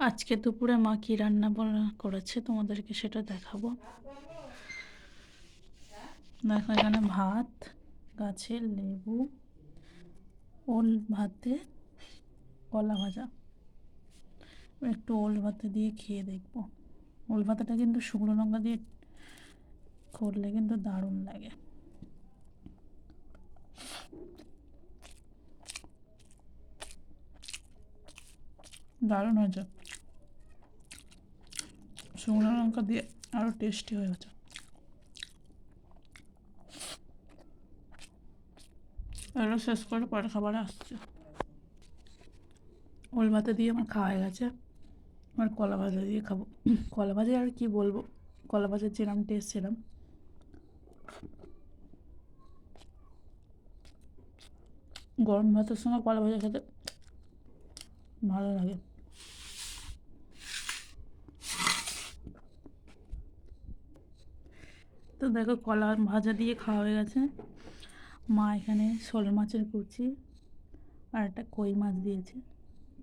আজকে দুপুরে মা কী রান্না বান্না করেছে তোমাদেরকে সেটা দেখাবো। দেখো এখানে ভাত গাছের লেবু, ওল ভাতে কলা ভাজা। একটু ওল ভাতে দিয়ে খেয়ে দেখব। ওল ভাতাটা কিন্তু শুকনো লঙ্কা দিয়ে করলে কিন্তু দারুণ লাগে। দারুণ হয়েছে। শুকনো লঙ্কা দিয়ে আরও টেস্টি হয়ে গেছে। এগুলো শেষ করে পরে খাবারে আসছে। ওল ভাতে দিয়ে আমার খাওয়া হয়ে গেছে। আর কলা ভাজা দিয়ে খাব। কলা ভাজা আর কি বলব? কলা ভাজার যেরকম টেস্ট ছিলাম গরম ভাতের সঙ্গে কলা ভাজা খেতে ভালো লাগে। তো দেখো কলা ভাজা দিয়ে খাওয়া হয়ে গেছে। মা এখানে শোল মাছের কুচি আর একটা কই মাছ দিয়েছে।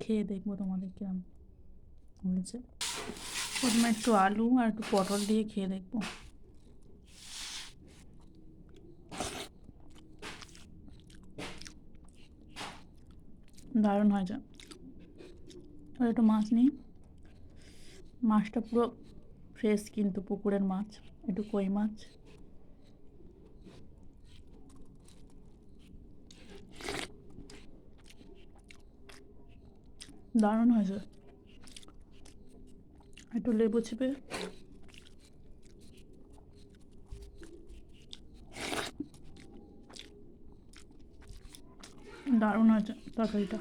খেয়ে দেখব তোমাদের কিরম হয়েছে। প্রথমে একটু আলু আর একটু পটল দিয়ে খেয়ে দেখব। দারুণ হয়েছে। একটু মাছ নিই। মাছটা পুরো ফ্রেশ কিন্তু পুকুরের মাছ, একটু কই মাছ। দারুণ হয়েছে। একটু লেবু চিপে দারুণ হয়েছে তরকারিটা।